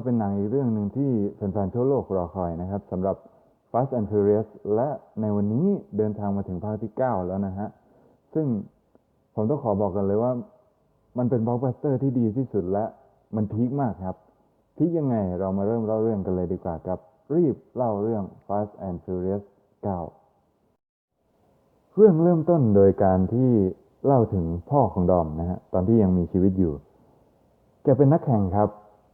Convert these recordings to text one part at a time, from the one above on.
็เรียกได้ว่าเป็นหนังอีกเรื่องหนึ่งที่แฟนๆทั่วโลกรอคอยนะครับสำหรับ Fast and Furious และในวันนี้เดินทางมาถึงภาคที่ 9 แล้วนะฮะ ซึ่งผมต้องขอบอกกันเลยว่า มันเป็นบล็อกบัสเตอร์ที่ดีที่สุดและมันพีคมากครับ พีคยังไงเรามาเริ่มเล่าเรื่องกันเลยดีกว่าครับ รีบเล่าเรื่อง Fast and Furious 9 เรื่องเริ่มต้นโดยการที่เล่าถึงพ่อของดอมนะฮะตอนที่ยังมีชีวิตอยู่ แกเป็นนักแข่งครับ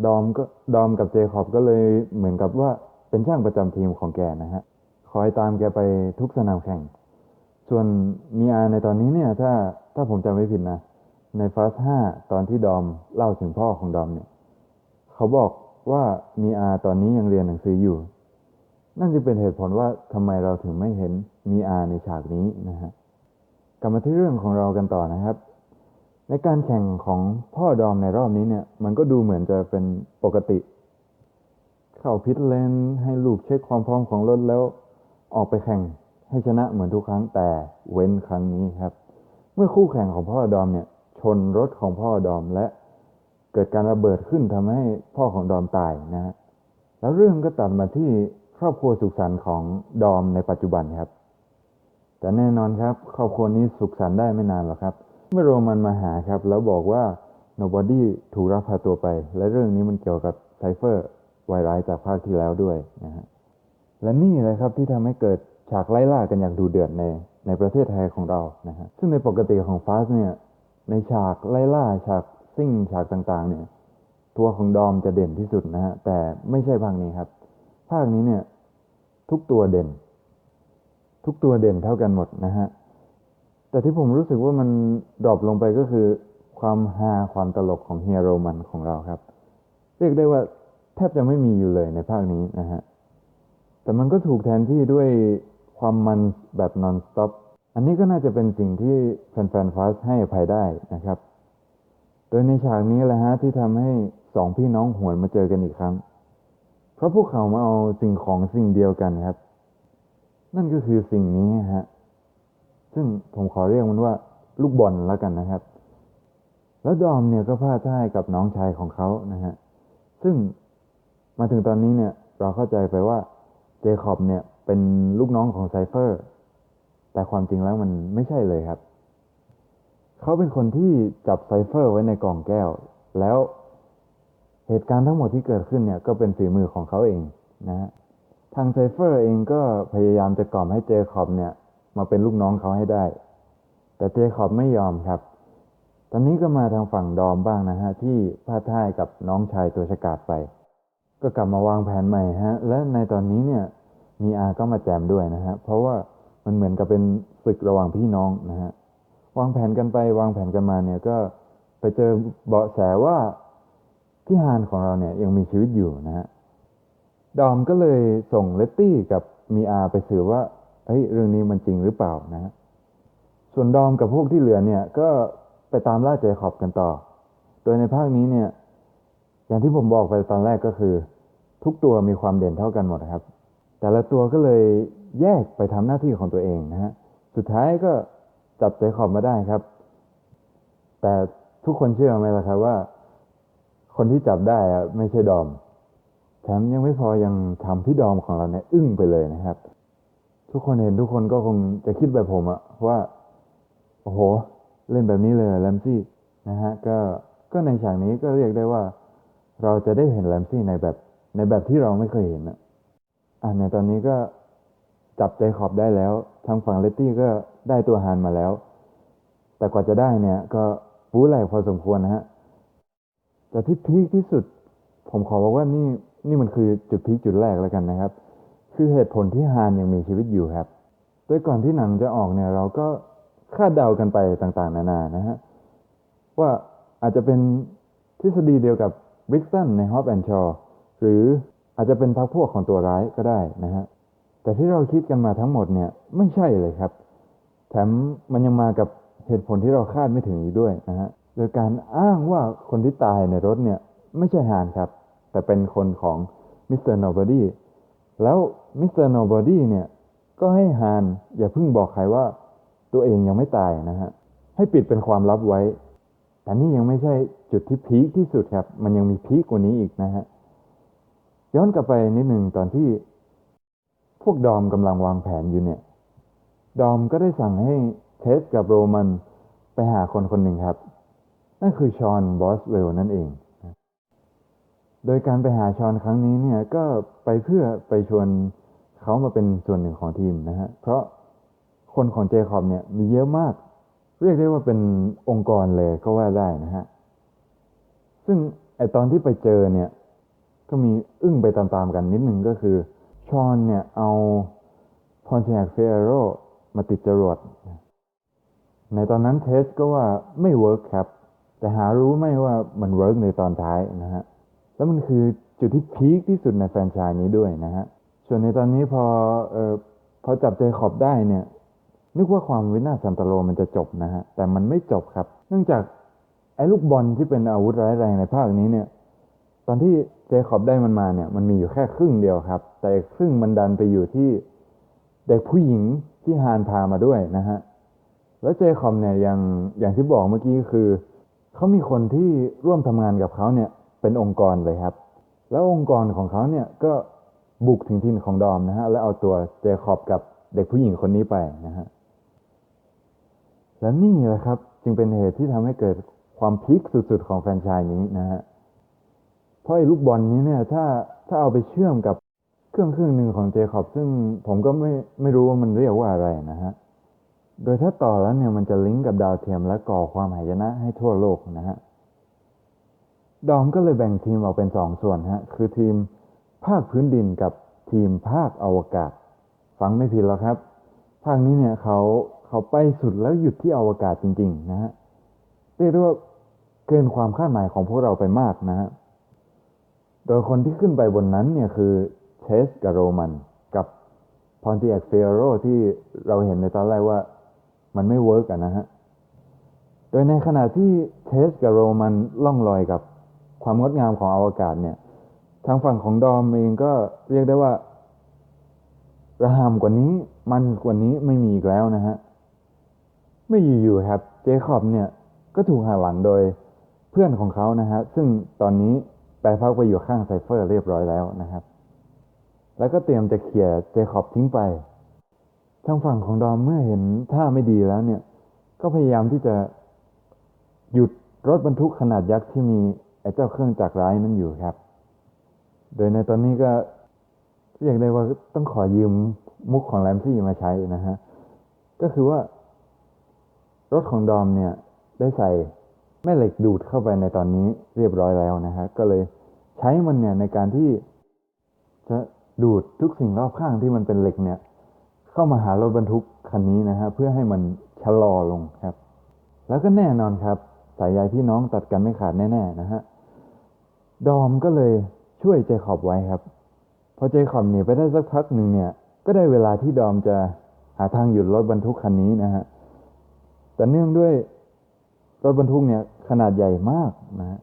ดอมก็ดอมกับเจคอบก็เลยเหมือนกับว่าเป็นช่างประจำทีมของแกนะฮะ คอยตามแกไปทุกสนามแข่ง ส่วนมีอาในตอนนี้เนี่ย ถ้าถ้าผมจำไม่ผิดนะ ในฟาสห้าตอนที่ดอมเล่าถึงพ่อของดอมเนี่ย เขาบอกว่ามีอาตอนนี้ยังเรียนหนังสืออยู่ นั่นจึงเป็นเหตุผลว่าทำไมเราถึงไม่เห็นมีอาในฉากนี้นะฮะกลับมาที่เรื่องของเรากันต่อนะครับ ในการแข่งของพ่อดอมในรอบนี้เนี่ย มันก็ดูเหมือนจะเป็นปกติ เข้าพิทเลนให้ลูกเช็คความพร้อมของรถแล้วออกไปแข่งให้ชนะเหมือนทุกครั้งแต่เว้นครั้งนี้ครับ เมื่อคู่แข่งของพ่อดอมเนี่ย ชนรถของพ่อดอมและเกิดการระเบิดขึ้นทำให้พ่อของดอมตายนะฮะแล้วเรื่องก็ตัดมาที่ครอบครัวสุขสันต์ของดอมในปัจจุบันครับ แต่แน่นอนครับ ครอบครัวนี้สุขสันต์ได้ไม่นานหรอกครับ เมื่อโรมันมาหาครับ แล้วบอกว่า nobody ถูกรับพาตัวไป และเรื่องนี้มันเกี่ยวกับไซเฟอร์วายร้ายจากภาคที่แล้วด้วยนะฮะและนี่เลยครับที่ทำให้เกิดฉากไล่ล่ากันอย่างดูเดือดในในประเทศไทยของเรานะฮะซึ่งในปกติของฟาสเนี่ยในฉากไล่ล่าฉากซิ่งฉากต่างๆ เนี่ย ตัวของดอมจะเด่นที่สุดนะฮะแต่ไม่ใช่ภาคนี้ครับ ภาคนี้เนี่ย ทุกตัวเด่น ทุกตัวเด่นเท่ากันหมดนะฮะ แต่ที่ผมรู้สึกว่ามันดรอปลงไปก็คือ ความฮาความตลกของเฮียโรมันของเราครับ เรียกได้ว่าแทบจะไม่มีอยู่เลยในภาคนี้นะฮะ แต่มันก็ถูกแทนที่ด้วยความมันแบบนอนสต็อปอันนี้ก็น่าจะเป็นสิ่งที่แฟนๆฟาสให้อภัยได้นะครับ โดยในฉากนี้แหละฮะที่ทำให้สองพี่น้องหวนมาเจอกันอีกครั้ง เพราะพวกเขามาเอาสิ่งของสิ่งเดียวกันครับ นั่นก็คือสิ่งนี้ฮะ ซึ่งผมขอเรียกมันว่าลูกบอลแล้วกันนะครับ แล้วดอมเนี่ยก็พลาดท่ายกับน้องชายของเขานะฮะซึ่งมาถึงตอนนี้เนี่ยเราเข้าใจไปว่าเจคอบเนี่ยเป็นลูกน้องของไซเฟอร์ แต่ความจริงแล้วมันไม่ใช่เลยครับ เขาเป็นคนที่จับไซเฟอร์ไว้ในกล่องแก้ว แล้วเหตุการณ์ทั้งหมดที่เกิดขึ้นเนี่ยก็เป็นฝีมือของเขาเองนะฮะทางไซเฟอร์เองก็พยายามจะกล่อมให้เจคอบเนี่ย มาเป็นลูกน้องเขาให้ได้ แต่เจคอบไม่ยอมครับ ตอนนี้ก็มาทางฝั่งดอมบ้างนะฮะที่พลาดท่ายกับน้องชายตัวฉกาดไป ก็กลับมาวางแผนใหม่ฮะ และในตอนนี้เนี่ยมีอาก็มาแจมด้วยนะฮะ เพราะว่ามันเหมือนกับเป็นศึกระหว่างพี่น้องนะฮะ วางแผนกันไปวางแผนกันมาเนี่ยก็ไปเจอเบาะแสว่าพี่ฮานของเราเนี่ยยังมีชีวิตอยู่นะฮะ ดอมก็เลยส่งเลตตี้กับมีอาไปสืบว่า เฮ้ยเรื่องนี้มันจริงหรือเปล่านะ ส่วนดอมกับพวกที่เหลือเนี่ย ก็ไปตามล่าเจคอบกันต่อ โดยในภาคนี้เนี่ย อย่างที่ผมบอกไปตอนแรกก็คือ ทุกตัวมีความเด่นเท่ากันหมดครับ แต่ละตัวก็เลยแยกไปทำหน้าที่ของตัวเองนะฮะ สุดท้ายก็จับเจคอบมาได้ครับ แต่ทุกคนเชื่อไหมล่ะครับว่า คนที่จับได้อะไม่ใช่ดอมแถมยังไม่พอยังทำพี่ดอมของเราเนี่ยอึ้งไปเลยนะครับ ทุกคนเห็นทุกคนก็คงจะคิดแบบผมอะว่าโอ้โห เล่นแบบนี้เลยแลมซี่นะฮะก็ก็ในฉากนี้ก็เรียกได้ว่า เราจะได้เห็นแลมซี่ในแบบในแบบที่เราไม่เคยเห็นอะอะในตอนนี้ก็จับใจขอบได้แล้ว ทางฝั่งเลตตี้ก็ได้ตัวฮานมาแล้ว แต่กว่าจะได้เนี่ย ก็ปูแหลพอสมควรนะฮะแต่ที่พีคที่สุด ผมขอบอกว่านี่นี่มันคือจุดพีคจุดแรกแล้วกันนะครับ คือเหตุผลที่ฮานยังมีชีวิตอยู่ครับ โดยก่อนที่หนังจะออกเนี่ยเราก็คาดเดากันไปต่างๆ นานานะฮะว่าอาจจะเป็นทฤษฎีเดียวกับบริกสันในฮอปแอนชอหรืออาจจะเป็นพรรคพวกของตัวร้ายก็ได้นะฮะแต่ที่เราคิดกันมาทั้งหมดเนี่ยไม่ใช่เลยครับ แถมมันยังมากับเหตุผลที่เราคาดไม่ถึงอีกด้วยนะฮะโดยการอ้างว่าคนที่ตายในรถเนี่ยไม่ใช่ฮานครับ แต่เป็นคนของมิสเตอร์โนบอดี้แล้ว มิสเตอร์โนบอดี้เนี่ย ก็ให้ฮานอย่าเพิ่งบอกใครว่า ตัวเองยังไม่ตายนะฮะ ให้ปิดเป็นความลับไว้ แต่นี่ยังไม่ใช่จุดที่พีคที่สุดครับ มันยังมีพีคกว่านี้อีกนะฮะ ย้อนกลับไปนิดหนึ่งตอนที่พวกดอมกำลังวางแผนอยู่เนี่ย ดอมก็ได้สั่งให้เทสกับโรมันไปหาคนคนหนึ่งครับ นั่นคือชอนบอสเวลนั่นเอง โดยการไปหาชอนครั้งนี้เนี่ยก็ไปเพื่อไปชวน เขามาเป็นส่วนหนึ่งของทีมนะฮะ เพราะคนของเจคอบเนี่ยมีเยอะมาก เรียกได้ว่าเป็นองค์กรเลยก็ว่าได้นะฮะ ซึ่งไอตอนที่ไปเจอเนี่ย ก็มีอึ้งไปตามๆกันนิดนึงก็คือชอนเนี่ยเอาพอนเทียกเฟโรมาติดจรวด ในตอนนั้นเทสก็ว่าไม่เวิร์กครับ แต่หารู้ไม่ว่ามันเวิร์กในตอนท้ายนะฮะ แล้วมันคือจุดที่พีคที่สุดในแฟนชส์นี้ด้วยนะฮะ ส่วนในตอนนี้พอเออพอจับเจคอบได้เนี่ย นึกว่าความวินาศสันตโลมันจะจบนะฮะ แต่มันไม่จบครับ เนื่องจากไอ้ลูกบอลที่เป็นอาวุธร้ายแรงในภาคนี้เนี่ย ตอนที่เจคอบได้มันมาเนี่ย มันมีอยู่แค่ครึ่งเดียวครับ แต่ครึ่งมันดันไปอยู่ที่เด็กผู้หญิงที่ฮานพามาด้วยนะฮะ แล้วเจคอบเนี่ยอย่างอย่างที่บอกเมื่อกี้คือเขามีคนที่ร่วมทำงานกับเขาเนี่ย เป็นองค์กรเลยครับ แล้วองค์กรของเขาเนี่ยก็ บุกถึงถิ่นของดอมนะฮะแล้วเอาตัวเจคอบกับเด็กผู้หญิงคนนี้ไปนะฮะและนี่แหละครับ จึงเป็นเหตุที่ทำให้เกิดความพีคสุดๆของแฟนชส์นี้นะฮะเพราะไอ้ลูกบอลนี้เนี่ย ถ้าถ้าเอาไปเชื่อมกับเครื่องเครื่องหนึ่งของเจคอบซึ่งผมก็ไม่ไม่รู้ว่ามันเรียกว่าอะไรนะฮะโดยถ้าต่อแล้วเนี่ยมันจะลิงก์กับดาวเทียมและก่อความหายนะให้ทั่วโลกนะฮะดอมก็เลยแบ่งทีมออกเป็นสองส่วนฮะคือทีม ภาคพื้นดินกับทีมภาคอวกาศ ฟังไม่ผิดหรอกครับ ภาคนี้เนี่ยเขาเขาไปสุดแล้วหยุดที่อวกาศจริง ๆ นะฮะเรียกได้ว่าเกินความคาดหมายของพวกเราไปมากนะฮะโดยคนที่ขึ้นไปบนนั้นเนี่ยคือเทสกับโรมันกับพอนติแอคเฟโรที่เราเห็นในตอนแรกว่ามันไม่เวิร์กอะนะฮะ โดยในขณะที่เทสกับโรมันล่องลอยกับความงดงามของอวกาศเนี่ย ทางฝั่งของดอมเองก็เรียกได้ว่า ระหำกว่านี้ มันกว่านี้ไม่มีอีกแล้วนะฮะ ไม่อยู่ๆครับ เจคอบเนี่ย ก็ถูกหักหลังโดยเพื่อนของเขานะฮะ ซึ่งตอนนี้แปลพักไปอยู่ข้างไซเฟอร์เรียบร้อยแล้วนะครับ แล้วก็เตรียมจะเขี่ยเจคอบทิ้งไป ทางฝั่งของดอมเมื่อเห็นท่าไม่ดีแล้วเนี่ย ก็พยายามที่จะหยุดรถบรรทุกขนาดยักษ์ที่มีไอ้เจ้าเครื่องจักรร้ายนั้นอยู่ครับ โดยในตอนนี้ก็เรียกได้ว่าต้องขอยืมมุกของแรมซี่มาใช้นะฮะ ก็คือว่ารถของดอมเนี่ย ได้ใส่แม่เหล็กดูดเข้าไปในตอนนี้เรียบร้อยแล้วนะฮะ ก็เลยใช้มันเนี่ยในการที่จะดูดทุกสิ่งรอบข้างที่มันเป็นเหล็กเนี่ย เข้ามาหารถบรรทุกคันนี้นะฮะเพื่อให้มันชะลอลงครับ แล้วก็แน่นอนครับ สายใยพี่น้องตัดกันไม่ขาดแน่ๆนะฮะดอมก็เลย ช่วยเจคอบไว้ครับ พอเจคอบหนีไปได้สักพักหนึ่งเนี่ย ก็ได้เวลาที่ดอมจะหาทางหยุดรถบรรทุกคันนี้นะฮะ แต่เนื่องด้วยรถบรรทุกเนี่ยขนาดใหญ่มากนะฮะ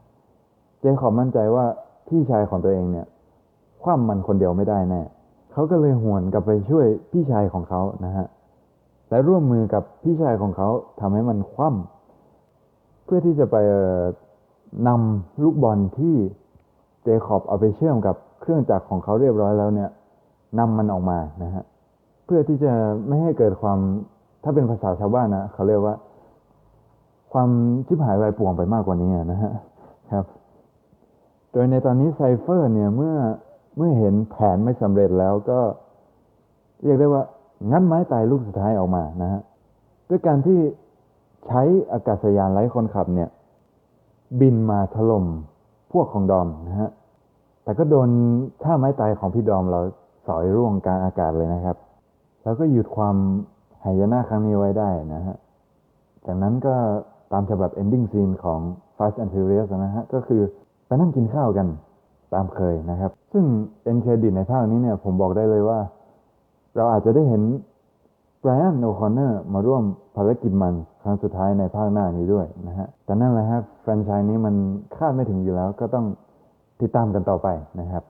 เจคอบมั่นใจว่าพี่ชายของตัวเองเนี่ย คว่ำมันคนเดียวไม่ได้แน่เขาก็เลยหวนกลับไปช่วยพี่ชายของเขานะฮะ และร่วมมือกับพี่ชายของเขาทำให้มันคว่ำเพื่อที่จะไปนำลูกบอลที่ เจคอบเอาไปเชื่อมกับเครื่องจักรของเขาเรียบร้อยแล้วเนี่ยนำมันออกมานะฮะเพื่อที่จะไม่ให้เกิดความถ้าเป็นภาษาชาวบ้านนะเขาเรียกว่า ความชิบหายวายป่วงไปมากกว่านี้นะฮะครับ โดยในตอนนี้ไซเฟอร์เนี่ยเมื่อเมื่อเห็นแผนไม่สำเร็จแล้วก็ เรียกได้ว่า งัดไม้ตายลูกสุดท้ายออกมานะฮะด้วยการที่ใช้อากาศยานไร้คนขับเนี่ย บินมาถล่ม พวกของดอมนะฮะ แต่ก็โดนท่าไม้ตายของพี่ดอมเราสอยร่วงกลางอากาศเลยนะครับ แล้วก็หยุดความหายนะครั้งนี้ไว้ได้นะฮะ จากนั้นก็ตามฉบับ ending scene ของ Fast and Furious นะฮะ ก็คือไปนั่งกินข้าวกันตามเคยนะครับ ซึ่ง end credit ในภาคนี้เนี่ยผมบอกได้เลยว่า เราอาจจะได้เห็น ไบรอันโอคอนเนอร์มาร่วมภารกิจมันครั้งสุดท้ายในภาคหน้านี้ด้วยนะฮะ แต่นั่นแหละครับแฟรนไชส์นี้มันคาดไม่ถึงอยู่แล้วก็ต้องติดตามกันต่อไปนะครับ